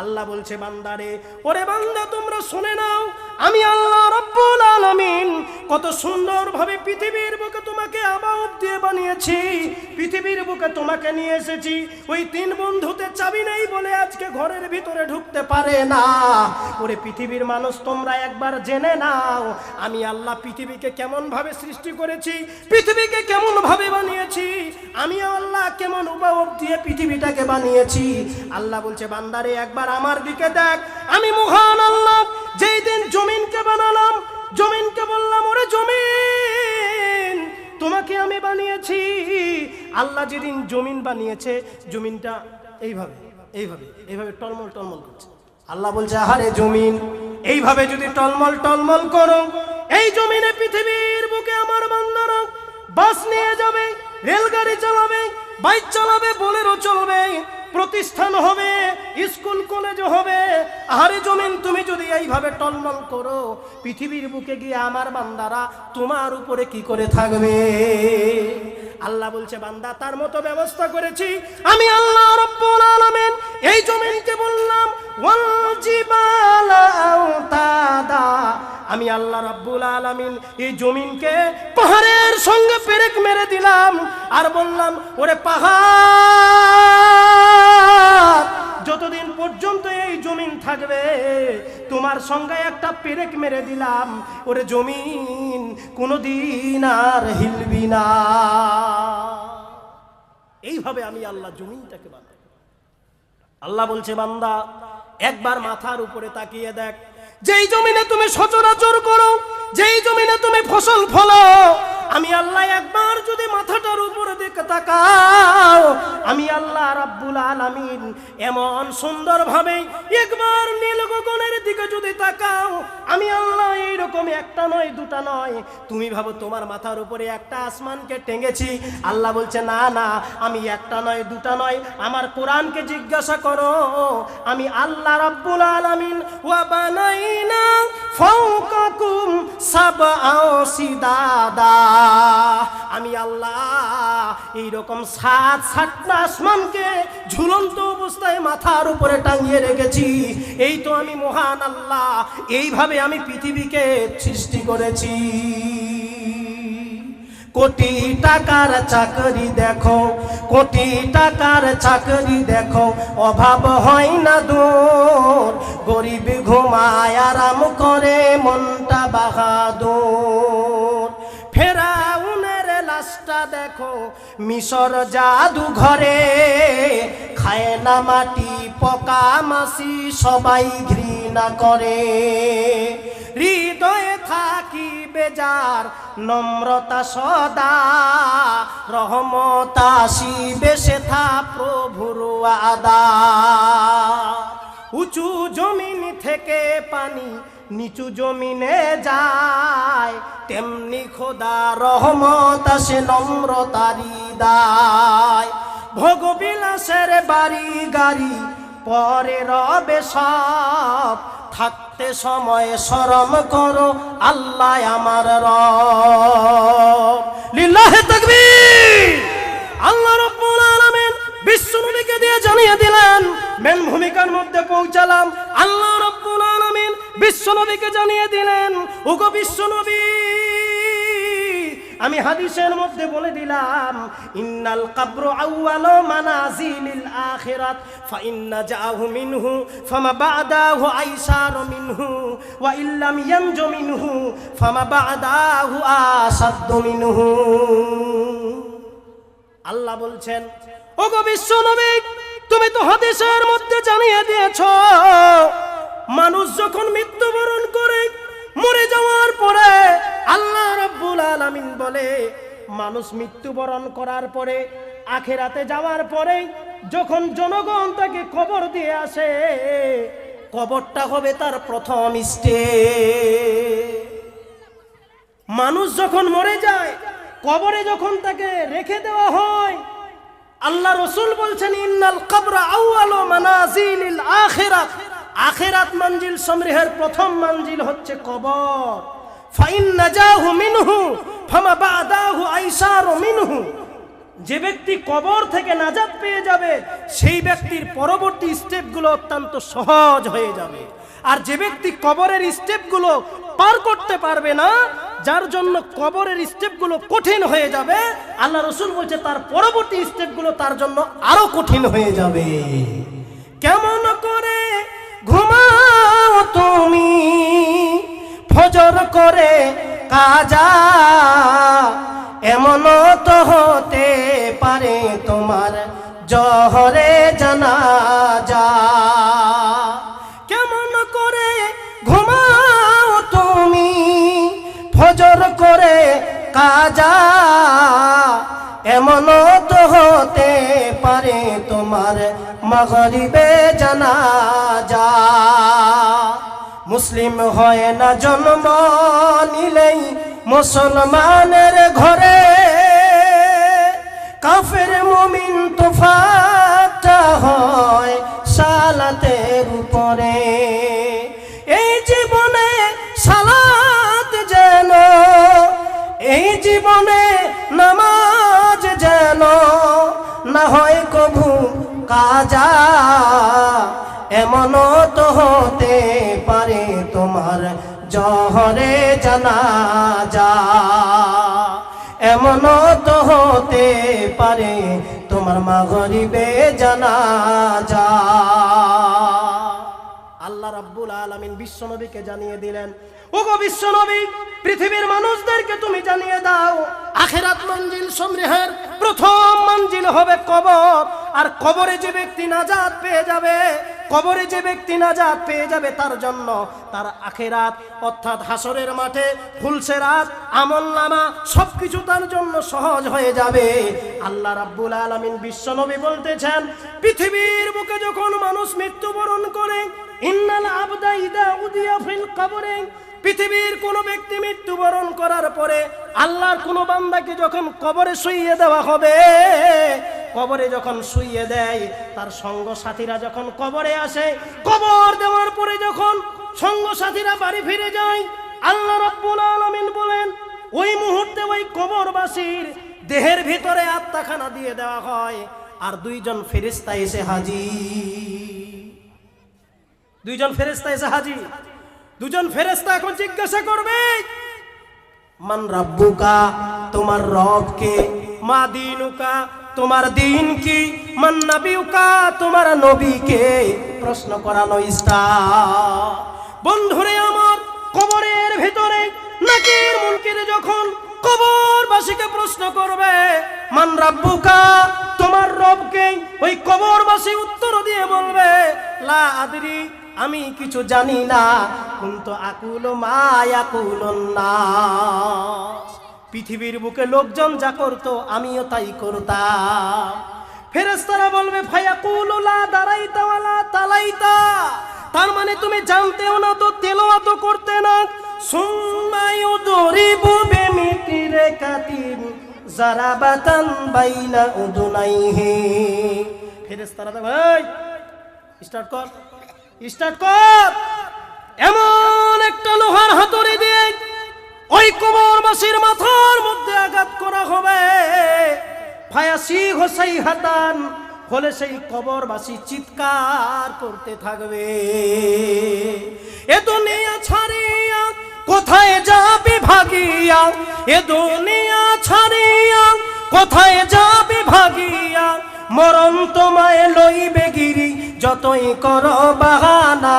আল্লাহ বলছে, বান্দারে, ওরে বান্দা, তোমরা শুনে নাও, আমি আল্লাহ রব্বুল আলামিন কত সুন্দরভাবে পৃথিবীর বুকে তোমাকে আবাদ দিয়ে বানিয়েছি। পৃথিবীর বুকে তোমাকে নিয়ে এসেছি। ওই তিন বন্ধুতে চাবি নেই বলে আজকে ঘরের ভিতরে ঢুকতে পারে না। ওরে পৃথিবীর মানুষ, তোমরা একবার জেনে নাও, আমি আল্লাহ পৃথিবীকে কেমন ভাবে সৃষ্টি করেছি, পৃথিবীকে কেমন ভাবে বানিয়েছি, আমি আল্লাহ কেমন উপাব দিয়ে পৃথিবীটাকে বানিয়েছি। আল্লাহ বলছে, বান্দারে, একবার আমার দিকে দেখ। আমি মহান আল্লাহ, যেই দিন জমিনকে বানালাম, জমিনকে বললাম, ওরে জমিন, তোমাকে আমি বানিয়েছি। আল্লাহ যেদিন জমিন বানিয়েছে, জমিনটা এইভাবে এইভাবে এইভাবে টলমল টলমল করছে। আল্লাহ বলছে, আহারে জমিন, এইভাবে যদি টলমল টলমল করো, এই জমিনে পৃথিবীর বুকে আমার বান্দারা বাস নিয়ে যাবে, রেলগাড়ি চালাবে, বাইক চালাবে, বোলেরো চলবে প্রতিষ্ঠান হবে, স্কুল, কলেজ হবে। আহারে জমিন, তুমি যদি এইভাবে টলমল করো, পৃথিবীর বুকে গিয়ে আমার বান্দারা তোমার উপরে কি করে থাকবে? আল্লাহ বলছে, বান্দা, তার মতো ব্যবস্থা করেছি। আমি আল্লাহ রব্বুল আলামিন, এই জমিনকে বললাম ওয়াল জিবালা আওতাদা। আমি আল্লাহ রাব্বুল আলামিন, এই জমিনকে পাহাড়ের সঙ্গে পেরেক মেরে দিলাম। আর বললাম, ওরে পাহাড় যতদিন পর্যন্ত এই জমিন থাকবে। তোমার সঙ্গে একটা পেরেক মেরে দিলাম। ওরে জমিন কোনোদিন আর হিলবি না। এইভাবে আমি আল্লাহ জমিনটাকে বানাই। আল্লাহ বলছে, বান্দা, একবার মাথার উপরে তাকিয়ে দেখ। যেই জমিনে তুমি সচরাচর করো, যেই জমিনে তুমি ফসল ফলো আমি আল্লাহ একবার যদি মাথাটার উপরে দিকে তাকাও, আমি আল্লাহ রাব্বুল আলামিন এমন সুন্দরভাবে একবার নীল গগনের দিকে যদি তাকাও, আমি আল্লাহ এইরকম একটা নয়, দুটা নয়। তুমি ভাবো তোমার মাথার উপরে একটা আসমানকে টেঙ্গেছি আল্লাহ বলছে, না না, আমি একটা নয়, দুটা নয়। আমার কোরআনকে জিজ্ঞাসা করো। আমি আল্লাহ রাব্বুল আলামিন ওয়া বানাইনা ফাওকাকুম সিদাদা আমি আল্লাহ এইরকম সাত সাতটা আসমানকে ঝুলন্ত অবস্থায় মাথার উপরে টাঙিয়ে রেখেছি। এই তো আমি মহান আল্লাহ। এইভাবে আমি পৃথিবীকে সৃষ্টি করেছি। কোটি টাকার চাকরি দেখো, কোটি টাকার চাকরি দেখো, অভাব হয় না দূর। গরিব ঘুমায় আরাম করে মনটা বাহাদুর। ফেরাউনের লাশটা দেখো, মিশর জাদু ঘরে খায় না মাটি, পকা মাসি সবাই ঘৃণা করে। বেজার নম্রতা সদা, রহমতা শিবে সেথা প্রভুর আদা উঁচু জমিন থেকে পানি নিচু জমিনে যায়, তেমনি খোদা রহমত আসে নম্রতারি দায়। ভোগবিলাসের বাড়ি গাড়ি পরে রবে সব থাকতে সময় শরম করো, আল্লাহ আমার রিল্লাহে থাকবি আল্লাহ বিশ্ব বিশ্বনবীকে দিয়ে জানিয়ে দিলেন, মেন ভূমিকার মধ্যে জানিয়ে দিলেন আমি হাদিসের মধ্যে বলে দিলাম, ইন্নাল কাবরু আউয়ালু মানাজিলিল আখিরাত, ফা ইন্না জাহু মিনহু, ফামা বাদাহু আইসারু মিনহু, ওয়া ইল্লাম ইয়ানজু মিনহু, ফামা বাদাহু আসাদ্দু মিনহু। আল্লাহ বলছেন, ওগো বিশ্ব নবী তুমি তো হাদিসের মধ্যে জানিয়ে দিয়েছ, মানুষ যখন মৃত্যুবরণ আলামিন বলে, মানুষ মৃত্যুবরণ করার পরে, আখেরাতে যাওয়ার পরে যখন জনগণ তাকে কবর দিয়ে আসে কবরটা হবে তার প্রথম স্টে মানুষ যখন মরে যায়, কবরে যখন তাকে রেখে দেওয়া হয়, আল্লাহ রসুল বলছেন, ইন্নাল কবর আউয়ালু মানাজিলিল আখিরাত। আখিরাত মঞ্জিল সমৃহের প্রথম মঞ্জিল হচ্ছে কবর। ফাইন নাজাহু মিনহু, ফামা বাদাহু আইসারু মিনহু। যে ব্যক্তি কবর থেকে নাজাত পেয়ে যাবে, সেই ব্যক্তির পরবর্তী স্টেপগুলো অত্যন্ত সহজ হয়ে যাবে। আর যে ব্যক্তি কবরের স্টেপগুলো পার করতে পারবে না, যার জন্য কবরের স্টেপগুলো কঠিন হয়ে যাবে, আল্লাহ রসুল বলছে তার পরবর্তী স্টেপগুলো তার জন্য আরও কঠিন হয়ে যাবে। কেমন? ফজর করে কাজা এমন তো হতে পারে তোমার জহরে জানা যা কেমন করে ঘুমাও তুমি ফজর করে কাজা এমন তো হতে পারে তোমার মগরিবে জানা যা মুসলিম হয় না জন্ম নিলেই মুসলমানের ঘরে। কাফের মুমিন তোফাটা হয় সালাতের উপরে। এই জীবনে সালাত যেন, এই জীবনে নামাজ যেন না হয় কভু কাজা। এমন তো হতে পারে তোমার জহরে জানা যা এমন তো হতে পারে তোমার মা গরিবে জানা যা আল্লাহ রাব্বুল আলামিন বিশ্বনবীকে জানিয়ে দিলেন, ওগো বিশ্বনবী, পৃথিবীর মানুষদেরকে তুমি জানিয়ে দাও, আখেরাত মঞ্জিল সমৃহের প্রথম মঞ্জিল হবে কবর, আর কবরে যে ব্যক্তি নাজাত পেয়ে যাবে কবরে যে ব্যক্তি নাজাত পেয়ে যাবে তার জন্য তার আখেরাত, অর্থাৎ হাসরের মাঠে ফুলসে রাত, আমল নামা, সবকিছু তার জন্য সহজ হয়ে যাবে। আল্লাহ রাব্বুল আলামিন বিশ্বনবী বলতেছেন, পৃথিবীর বুকে যখন মানুষ মৃত্যুবরণ করে, ইন্নাল আবদা ইদা উদিয়া ফিল কবরে, পৃথিবীর কোনো ব্যক্তি মৃত্যুবরণ করার পরে আল্লাহর কোনো বান্দাকে যখন কবরে শুইয়ে দেওয়া হবে কবরে যখন শুইয়ে দেয়, তার সঙ্গ সাথীরা যখন কবরে আসে, কবর দেওয়ার পরে যখন সঙ্গ সাথীরা বাড়ি ফিরে যায়, আল্লাহ রব্বুল আলামিন বলেন, ওই মুহূর্তে ওই কবরবাসীর দেহের ভিতরে আত্মাখানা দিয়ে দেওয়া হয় আর দুইজন ফেরিস্তা এসে হাজি দুইজন ফেরেস্তা এসে হাজি দুজন ফেরেস্তা এখন জিজ্ঞাসা করবে, মান রাব্বুকা, তোমার রবকে, মা দিনুকা তোমার দিন কি? মান নবিউকা তোমার নবীকে প্রশ্ন করানো ইস্তা বন্ধুরে আমার, কবরের ভিতরে নাকির মুনকির যখন কবরবাসীকে প্রশ্ন করবে, মান রাব্বুকা, তোমার রবকে ওই কবরবাসী উত্তর দিয়ে বলবে, লা আদরি, আমি কিছু জানি না, কিন্তু আকুল মায়াকুল না পৃথিবীর বুকে লোকজন যা করতো, আমিও তাই করতাম। ফেরেস্তারা বলবে ভাইয়া লা দারাইতা ওয়ালা তালাইতা। তার মানে তুমি জানতেও না তো তেলোয়া তো করতে না। সুম্মায়ু দরিবু বিমিতিরে কাতিম জারাবাতান বাইনা উদুনাইহি। ফেরেস্তারা ভাই স্টার্ট কর স্টার্ট কর। এমন একটা লোহার হাতুড়ি দিয়ে ওই কবরবাসীর মাথার মধ্যে আঘাত করা হবে। ফায়াসি হোসাই হাতান হলে সেই কবরবাসী চিৎকার করতে থাকবে। এ দুনিয়া ছাড়িয়া কোথায় যাবে ভাগিয়া? এ দুনিয়া ছাড়িয়া কোথায় যাবে ভাগিয়া? মরণ তোমায় লইবে গিরি, যতই কর বাহানা।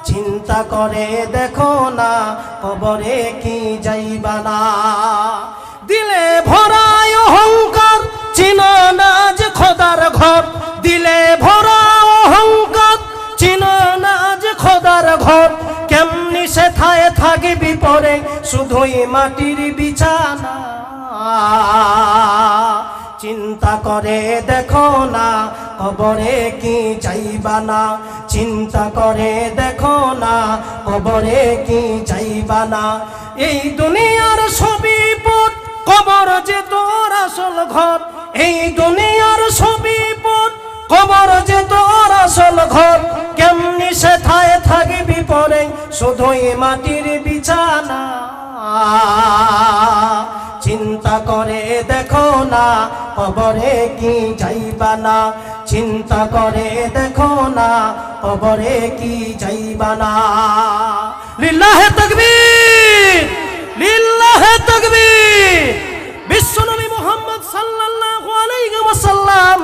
চিন্তা করে দেখো না, কবরে কি যাইবা না। দিলে ভরায় অহংকার, চিনো না যে খোদার ঘর। দিলে ভরা অহংকার, চিনো না যে খোদার ঘর। কেমনি সে থায় থাকবি পরে, শুধুই মাটির বিছানা। চিন্তা করে দেখো না, কবরে কি চাইবা না? চিন্তা করে দেখো না, কবরে কি চাইবা না? এই দুনিয়ার ছবি পথ কবর যে তোর আসল ঘর। এই দুনিয়ার ছবি পথ কবর যে তোর আসল ঘর। কেমনি সে থায় থাকবি পরে, শুধুই মাটির বিছানা। চিন্তা করে দেখো না, কবরে কি যাইবা না? চিন্তা করে দেখো না, কবরে কি যাইবা না? লিল্লাহে তাকবীর লিল্লাহে তাকবীর। বিশ্বনবী মুহাম্মদ সাল্লাল্লাহু আলাইহি ওয়াসাল্লাম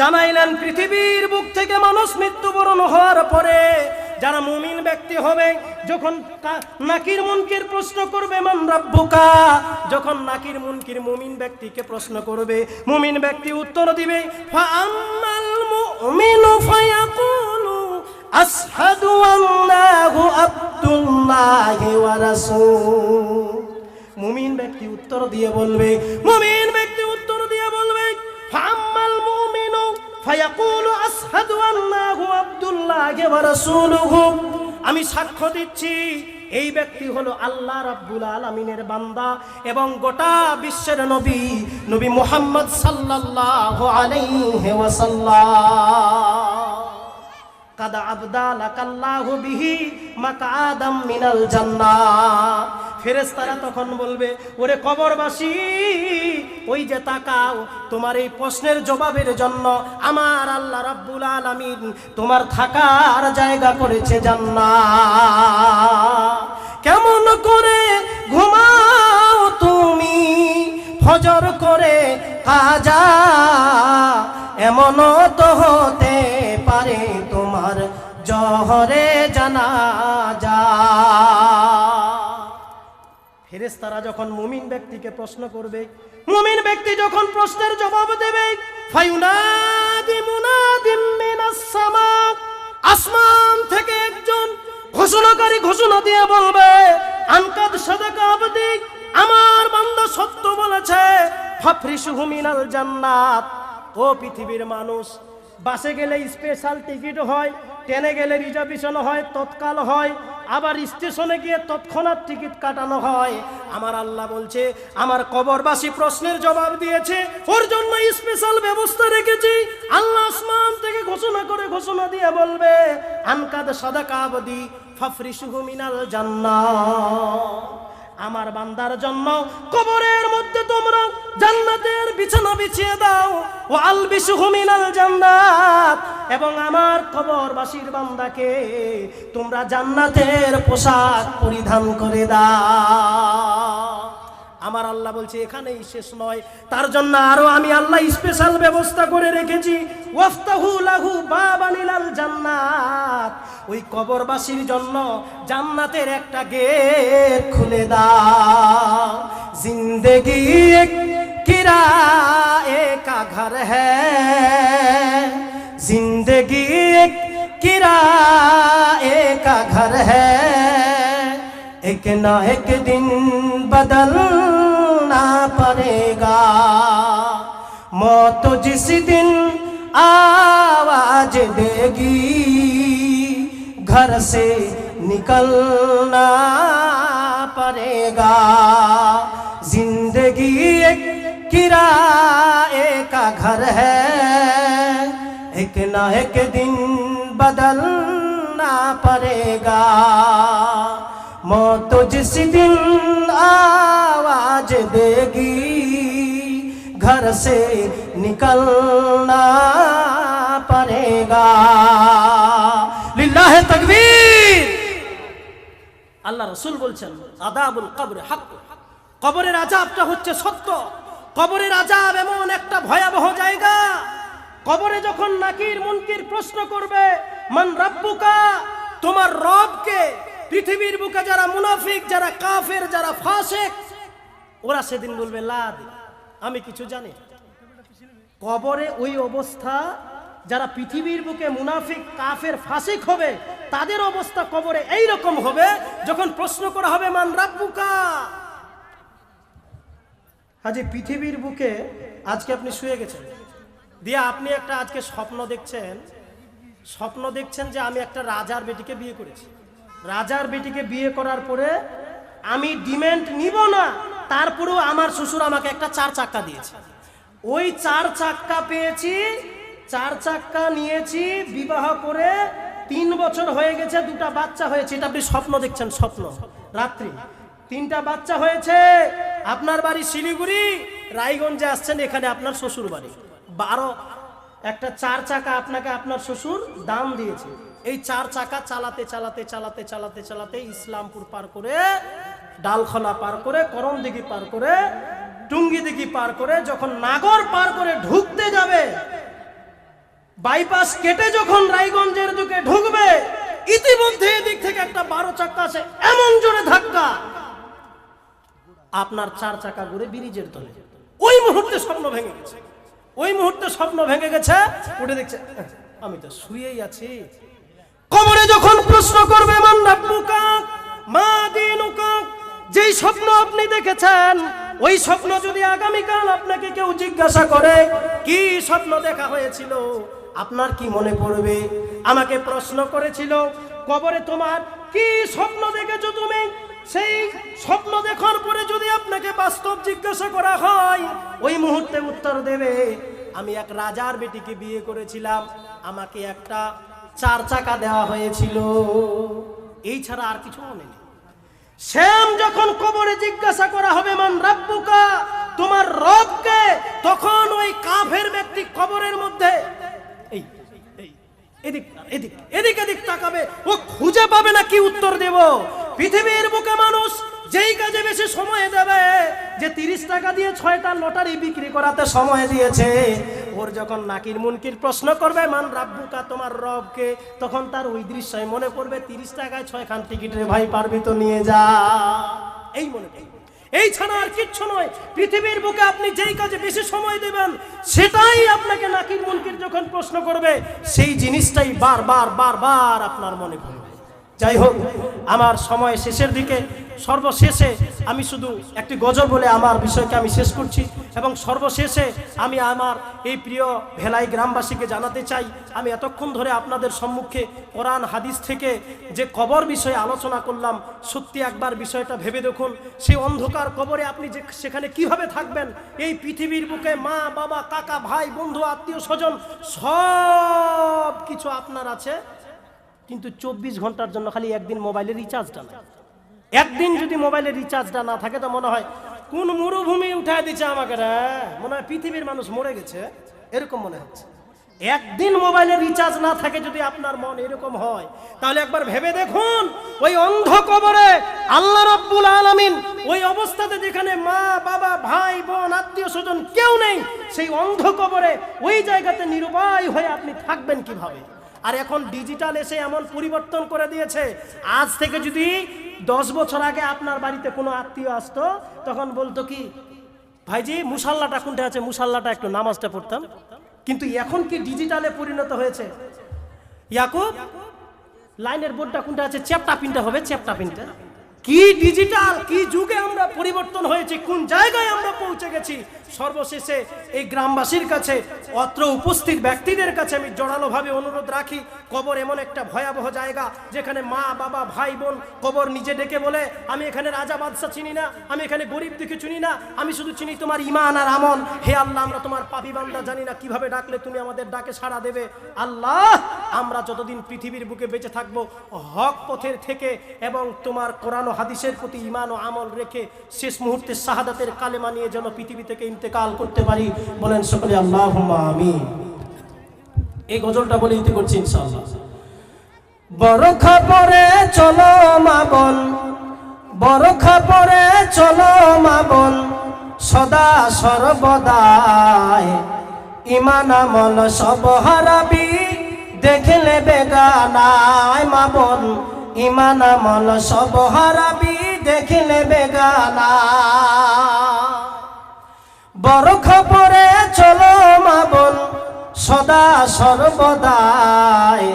জানাইলেন, পৃথিবীর বুক থেকে মানুষ মৃত্যুবরণ হওয়ার পরে যারা মুমিন ব্যক্তি হবে, যখন নাকির মুনকির প্রশ্ন করবে, মান রাব্বুকা, যখন নাকির মুনকির মুমিন ব্যক্তিকে প্রশ্ন করবে, মুমিন ব্যক্তি উত্তর দিবে ফা আম্মাল মুমিনু ফায়াকুলু, আশহাদু আল্লাহু আব্দুল্লাহি ওয়া রাসূল। মুমিন ব্যক্তি উত্তর দিয়ে বলবে, মুমিন ব্যক্তি উত্তর দিয়ে বলবে মুমিনু ফায়াকুলু আশহাদু আন্নাহু আব্দুল্লাহি ওয়া রাসূলুহু। আমি সাক্ষ্য দিচ্ছি, এই ব্যক্তি হলো আল্লাহ রাব্বুল আলামিনের বান্দা এবং গোটা বিশ্বের নবী নবী মুহাম্মদ ওয়াসাল্লাম। কাদা আবদালাকাল্লাহু বিহি মাকাদাম মিনাল জান্নাহ। ফেরেশতারা তখন বলবে, ওরে কবরবাসী, ওই যে তাকাও, তোমার এই প্রশ্নের জবাবের জন্য আমার আল্লাহ রাব্বুল আলামিন তোমার থাকার জায়গা করেছে জান্নাত। কেমন করে ঘুমাও তুমি, ফজর করে কাজা এমন তো হতে পারে তোমার জহরে জানা যা ফেরেশতারা যখন মুমিন ব্যক্তিকে প্রশ্ন করবে, মুমিন ব্যক্তি যখন প্রশ্নের জবাব দেবে আসমান থেকে একজন ঘোষণাকারী ঘোষণা দিয়ে বলবে, আনকাদ সাদাকা আবদি, আমার বান্দা সত্য বলেছে ফাফরিসুহু মিনাল জান্নাত। ও পৃথিবীর মানুষ, বাসে গেলে স্পেশাল টিকিট হয়, ট্রেনে গেলে রিজার্ভেশন হয়, তৎকাল হয় আবার স্টেশনে গিয়ে তৎক্ষণাৎ টিকিট কাটানো হয়। আমার আল্লাহ বলছে, আমার কবরবাসী প্রশ্নের জবাব দিয়েছে, ওর জন্য স্পেশাল ব্যবস্থা রেখেছি। আল্লাহ আসমান থেকে ঘোষণা করে ঘোষণা দিয়ে বলবে, আনকাদ সাদা কাবদি ফাফরিসুহু মিনাল জান্নাত। আমার বান্দার জন্য কবরের মধ্যে তোমরা জান্নাতের বিছানা বিছিয়ে দাও। ও আল মিনাল জান্নাত। এবং আমার কবরবাসীর বান্দাকে তোমরা জান্নাতের পোশাক পরিধান করে দাও। আমার আল্লাহ বলছে, এখানেই শেষ নয়। তার জন্য আরও আমি আল্লাহ স্পেশাল ব্যবস্থা করে রেখেছি। লাহু জান্নাত। ওই কবরবাসীর জন্য জান্নাতের একটা গেট খুলে দা জিন্দেগি কিরা একা ঘর হ্যায় জিন্দেগি এক কিরা একা ঘর হ্যাঁ। एक ना एक दिन बदलना पड़ेगा। मौत जिस दिन आवाज़ देगी, घर से निकलना पड़ेगा। ज़िंदगी एक किराए का घर है, एक ना एक दिन बदलना पड़ेगा। मौत जिस दिन आवाज देगी घर से निकलना पड़ेगा लिल्लाह तकबीर আল্লাহ রসুল বলছেন আদাবুল কবরে হাক কবরের আজাবটা হচ্ছে সত্য কবরের আজাব এমন একটা ভয়াবহ জায়গা কবরে যখন নাকির মুনকির প্রশ্ন করবে মান রাব্বুকা তোমার রবকে পৃথিবীর বুকে যারা মুনাফিক, যারা কাফের, যারা ফাসেক, ওরা সেদিন বলবে লাদ আমি কিছু জানি কবরে ওই অবস্থা, যারা পৃথিবীর বুকে মুনাফিক, কাফের, ফাসিক হবে, তাদের অবস্থা কবরে এই রকম হবে, যখন প্রশ্ন করা হবে, মান রাব্বুকা? আজ পৃথিবীর বুকে আজকে আপনি শুয়ে গেছেন। দিয়ে আপনি একটা আজকে স্বপ্ন দেখছেন স্বপ্ন দেখছেন যে আমি একটা রাজার বেটিকে বিয়ে করেছি। রাজার বেটিকে বিয়ে করার পরে আমি ডিমেন্ট নিব না, তারপরেও আমার শ্বশুর আমাকে একটা চার চাক্কা দিয়েছে। ওই চার চাক্কা পেয়েছি, চার চাক্কা নিয়েছি, বিবাহ করে তিন বছর হয়ে গেছে, দুটা বাচ্চা হয়েছে। এটা আপনি স্বপ্ন দেখছেন, স্বপ্ন। রাত্রি। তিনটা বাচ্চা হয়েছে, আপনার বাড়ি শিলিগুড়ি, রায়গঞ্জে আসছেন, এখানে আপনার শ্বশুর বাড়ি বারো, একটা চার চাকা আপনাকে আপনার শ্বশুর দাম দিয়েছে। এই চার চাকা চালাতে চালাতে চালাতে চালাতে চালাতে ইসলামপুর পার করে ডালখোলা পার করে, করমদিঘি পার করে টুঙ্গি দিঘি পার করে, যখন নাগর পার করে ঢুকতে যাবে, বাইপাস কেটে যখন রায়গঞ্জের দিকে ঢুকবে, ইতিমধ্যে এদিক থেকে একটা বারো চাকা আছে, এমন জোরে ধাক্কা। আপনার চার চাকা ঘুরে ব্রিজের তলে। ওই মুহূর্তে স্বপ্ন ভেঙে গেছে। ওই মুহূর্তে স্বপ্ন ভেঙে গেছে। উঠে দেখছে আমি তো শুয়েই আছি। কবরে যখন প্রশ্ন করবে মা যেই স্বপ্ন আপনি দেখেছেন, ওই স্বপ্ন যদি আগামীকাল আপনাকে কেউ জিজ্ঞাসা করে, কি স্বপ্ন দেখা হয়েছিল? আপনার কি মনে পড়বে? আমাকে প্রশ্ন করেছিল, কবরে তোমার কি স্বপ্ন দেখেছ তুমি? সেই স্বপ্ন দেখার পরে যদি আপনাকে বাস্তব জিজ্ঞাসা করা হয়, ওই মুহূর্তে উত্তর দেবে, আমি এক রাজার বেটিকে বিয়ে করেছিলাম। আমাকে একটা চার চাকা দেওয়া হয়েছিল। এই ছাড়া আর কিছু মনে নেই। শ্যাম যখন কবরে জিজ্ঞাসা করা হবে, মান রাব্বুকা? তোমার রবকে, তখন ওই কাফের ব্যক্তি কবরের মধ্যে এই এদিক এদিক এদিক তাকাবে। ও খুঁজে পাবে না কি উত্তর দেব। পৃথিবীর বুকে মানুষ যেই কাজে বেশি সময় যে তিরিশ টাকা দিয়ে লটারি বিক্রি করাতে সময় দিয়েছে ওর যখন নাকির মুনকির প্রশ্ন করবে, মান রাব্বুকা, তোমার রবকে? তখন তার ওই দৃশ্যই মনে পড়বে, তিরিশ টাকায় ছয় খান টিকিট রে ভাই পারবি তো নিয়ে যা। এই মনে এই ছাড়া আর কিচ্ছু নয়। পৃথিবীর বুকে আপনি যেই কাজে বেশি সময় দেবেন, সেটাই আপনাকে নাকির মুনকির যখন প্রশ্ন করবে, সেই জিনিসটাই বারবার বারবার আপনার মনে পড়বে। যাই হোক, আমার সময় শেষের দিকে। সর্বশেষে আমি শুধু একটি গজল বলে আমার বিষয়কে আমি শেষ করছি এবং সর্বশেষে আমি আমার এই প্রিয় ভেলাই গ্রামবাসীকে জানাতে চাই, আমি এতক্ষণ ধরে আপনাদের সম্মুখে কোরআন, হাদিস থেকে যে কবর বিষয়ে আলোচনা করলাম, সত্যি একবার বিষয়টা ভেবে দেখুন। সেই অন্ধকার কবরে আপনি যে সেখানে কীভাবে থাকবেন, এই পৃথিবীর বুকে মা, বাবা, কাকা, ভাই, বন্ধু, আত্মীয়, স্বজন সব কিছু আপনার আছে। কিন্তু চব্বিশ ঘণ্টার জন্য খালি একদিন মোবাইলের রিচার্জটা না একদিন যদি মোবাইলের রিচার্জটা না থাকে তো মনে হয়, কোন মরুভূমি উঠায় দিচ্ছে আমাকে মনে হয় পৃথিবীর মানুষ মরে গেছে। এরকম মনে হচ্ছে। একদিন মোবাইলের রিচার্জ না থাকে যদি আপনার মন এরকম হয়, তাহলে একবার ভেবে দেখুন, ওই অন্ধ কবরে আল্লাহ রাব্বুল আলামিন ওই অবস্থাতে যেখানে মা, বাবা, ভাই, বোন, আত্মীয় স্বজন কেউ নেই, সেই অন্ধ কবরে ওই জায়গাতে নিরুপায় হয়ে আপনি থাকবেন কীভাবে? আর এখন ডিজিটাল এসে এমন পরিবর্তন করে দিয়েছে। আজ থেকে যদি দশ বছর আগে আপনার বাড়িতে কোনো আত্মীয় আসতো, তখন বলতো কি, ভাইজি, মুসাল্লাটা কোনটা আছে? মুসাল্লাটা একটু নামাজটা পড়তাম। কিন্তু এখন কি ডিজিটালে পরিণত হয়েছে? ইয়াকুব, লাইনের বোর্ডটা কোনটা আছে? চ্যাপটা পিনটা হবে, চ্যাপটা পিনটা। কি ডিজিটাল কি যুগে আমরা পরিবর্তন হয়েছে, কোন জায়গায় আমরা পৌঁছে গেছি সর্বশেষে এই গ্রামবাসীর কাছে অত্র উপস্থিত ব্যক্তিদের কাছে আমি জোরালোভাবে অনুরোধ রাখি, কবর এমন একটা ভয়াবহ জায়গা যেখানে মা, বাবা, ভাই, বোন কবর নিজে ডেকে বলে, আমি এখানে রাজা বাদশা চিনি না, আমি এখানে গরিব দিকে চিনি না, আমি শুধু চিনি তোমার ইমান আর আমল। হে আল্লাহ, আমরা তোমার পাপি বান্দা জানি না কীভাবে ডাকলে তুমি আমাদের ডাকে সাড়া দেবে। আল্লাহ, আমরা যতদিন পৃথিবীর বুকে বেঁচে থাকব, হক পথের থেকে এবং তোমার কোরআন হাদিসের প্রতি ইমান ও আমল রেখে শেষ মুহূর্তে শাহাদাতের কালেমা নিয়ে যেন পৃথিবী থেকে ইন্তেকাল করতে পারি। বলেন সকলে আল্লাহ আমি এই গজলটা বলে ইতি করছি ইনশাআল্লাহ। বড় খবরে চলো মা বোন বড় খবরে চলো মা বোন সদা সর্বদায় ইমান আমল সব হারাবি, দেখলে বেগানায় মা বোন ইমান আমল সব হারাবি, দেখলে বেগানা বড় খবরে চলো মা বোন, সদা সর্বদায়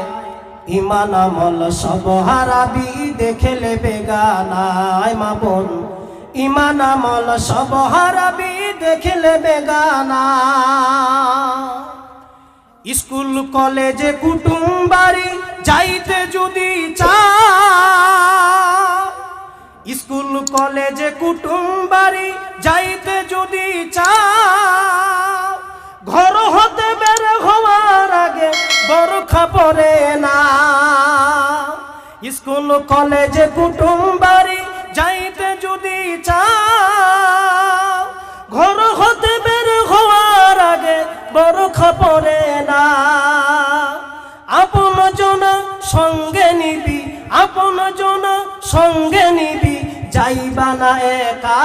ইমান আমল সব হারাবি দেখলে বেগানায় মা বোন। ইমান আমল সব হারাবি দেখলে বেগানা স্কুল, কলেজে, কুটুম বাড়ি যাইতে যদি চা স্কুল, কলেজে, কুটুম বাড়ি যাইতে যদি চা ঘর হতে বের হওয়ার আগে বরখা পরে না স্কুল, কলেজে, কুটুম বাড়ি যাইতে যদি চা ঘর হতে বের হওয়ার আগে বরখা পরে না আপন জন সঙ্গে নিবি, আপন জন সঙ্গে নিবি, যাইবা না একা।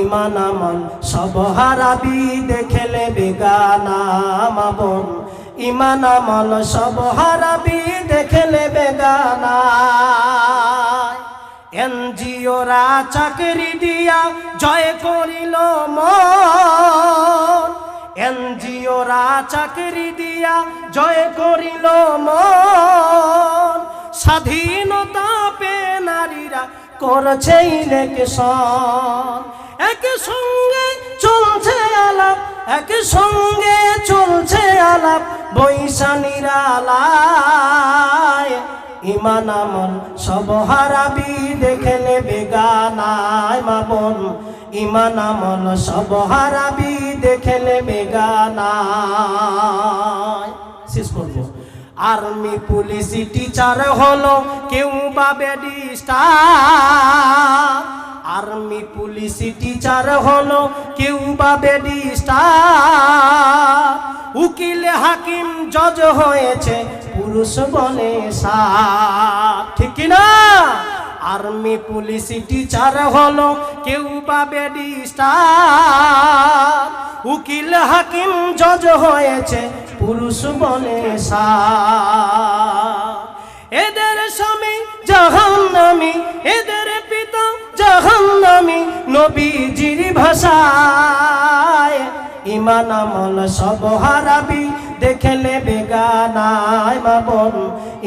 ইমান আমল, সব হারাবি, দেখেলে বেগানা মাবন ইমান আমল, সব হারাবি, দেখেলে বেগানা। এনজিওরা চাকরি দিয়া জয় করিল মন। এনজিওরা চাকরি দিয়া জয় করিল মন। স্বাধীনতা পে নারীরা করছে ইলেকশন। সঙ্গে চলছে আলাপ, এক সঙ্গে চলছে আলাপ, বৈশানীরা আলায়। ইমান আমল সব হারাবি দেখলে বেগানায় মাবন ইমান আমল সব হারাবি দেখলে বেগানায় শেষ করব আর্মি পুলিশ টিচার হলো কেউ বা বেডিস্টার আর্মি পুলিশ টিচার হলো কেউ বা বেডিস্টার উকিল, হাকিম জজ হয়েছে পুরুষ বলে সা ঠিক না আর্মি পুলিশ টিচার হলো, কেউ বা উকিল, হাকিম, জজ হয়েছে, পুরুষ বলে এদের স্বামী জাহান্নামী, এদের পিতা জাহান্নামী, নবীজির ভাষায়। ইমান আমল সব হারাবি, দেখলে বেগানায় মাবন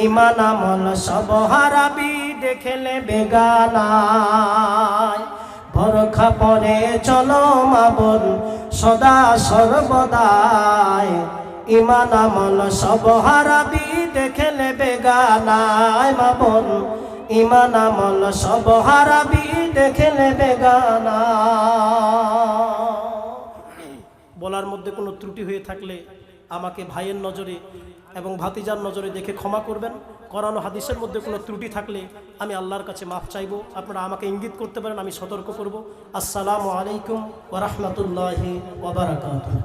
ইমান আমল সব হারাবি। দেখলে বেগানায় বরখা পরে চলো মাবন সদা সর্বদায় ইমান আমল সব হারাবি দেখলে বেগানায় মাবন ইমান আমল সব হারাবি দেখলে বেগানা বলার মধ্যে কোনো ত্রুটি হয়ে থাকলে আমাকে ভাইয়ের নজরে এবং ভাতিজার নজরে দেখে ক্ষমা করবেন। করানো হাদিসের মধ্যে কোনো ত্রুটি থাকলে আমি আল্লাহর কাছে মাফ চাইব। আপনারা আমাকে ইঙ্গিত করতে পারেন, আমি সতর্ক করব। আসসালামু আলাইকুম ওরহমতুল্লাহি ওবরাকাতুহ